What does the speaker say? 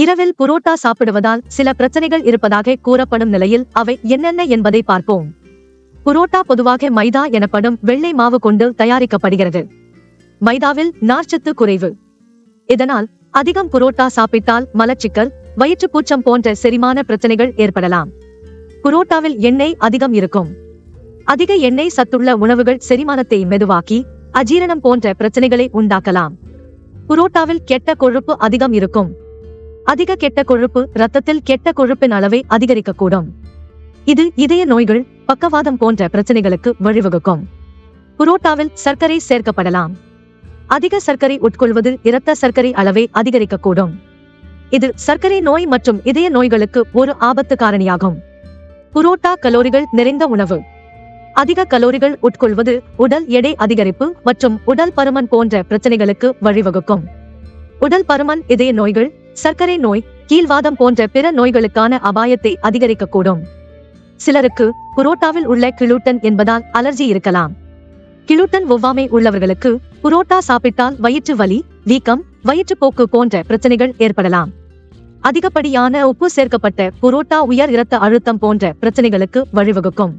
இரவில் புரோட்டா சாப்பிடுவதால் சில பிரச்சனைகள் இருப்பதாக கூறப்படும் நிலையில் அவை என்னென்ன என்பதை பார்ப்போம். புரோட்டா பொதுவாக மைதா எனப்படும் வெள்ளை மாவு கொண்டு தயாரிக்கப்படுகிறது. மைதாவில் நார்ச்சத்து குறைவு. இதனால் அதிகம் புரோட்டா சாப்பிட்டால் மலச்சிக்கல் வயிற்றுப்பூச்சம் போன்ற செரிமான பிரச்சனைகள் ஏற்படலாம். புரோட்டாவில் எண்ணெய் அதிகம் இருக்கும். அதிக எண்ணெய் சத்துள்ள உணவுகள் செரிமானத்தை மெதுவாக்கி அஜீரணம் போன்ற பிரச்சனைகளை உண்டாக்கலாம். புரோட்டாவில் கெட்ட கொழுப்பு அதிகம் இருக்கும். அதிக கெட்ட கொழுப்பு ரத்தத்தில் கெட்ட கொழுப்பின் அளவை அதிகரிக்கக்கூடும். இது இதய நோய்கள் பக்கவாதம் போன்ற பிரச்சனைகளுக்கு வழிவகுக்கும். புரோட்டாவில் சர்க்கரை சேர்க்கப்படலாம். அதிக சர்க்கரை உட்கொள்வது இரத்த சர்க்கரை அளவை அதிகரிக்கக்கூடும். இது சர்க்கரை நோய் மற்றும் இதய நோய்களுக்கு ஒரு ஆபத்து காரணியாகும். புரோட்டா கலோரிகள் நிறைந்த உணவு. அதிக கலோரிகள் உட்கொள்வது உடல் எடை அதிகரிப்பு மற்றும் உடல் பருமன் போன்ற பிரச்சனைகளுக்கு வழிவகுக்கும். உடல் பருமன் இதய நோய்கள் சர்க்கரை நோய் கீழ்வாதம் போன்ற பிற நோய்களுக்கான அபாயத்தை அதிகரிக்கக்கூடும். சிலருக்கு புரோட்டாவில் உள்ள கிளூட்டன் என்பதால் அலர்ஜி இருக்கலாம். கிளூட்டன் ஒவ்வாமை உள்ளவர்களுக்கு புரோட்டா சாப்பிட்டால் வயிற்று வலி வீக்கம் வயிற்றுப்போக்கு போன்ற பிரச்சனைகள் ஏற்படலாம். அதிகப்படியான உப்பு சேர்க்கப்பட்ட புரோட்டா உயர் இரத்த அழுத்தம் போன்ற பிரச்சனைகளுக்கு வழிவகுக்கும்.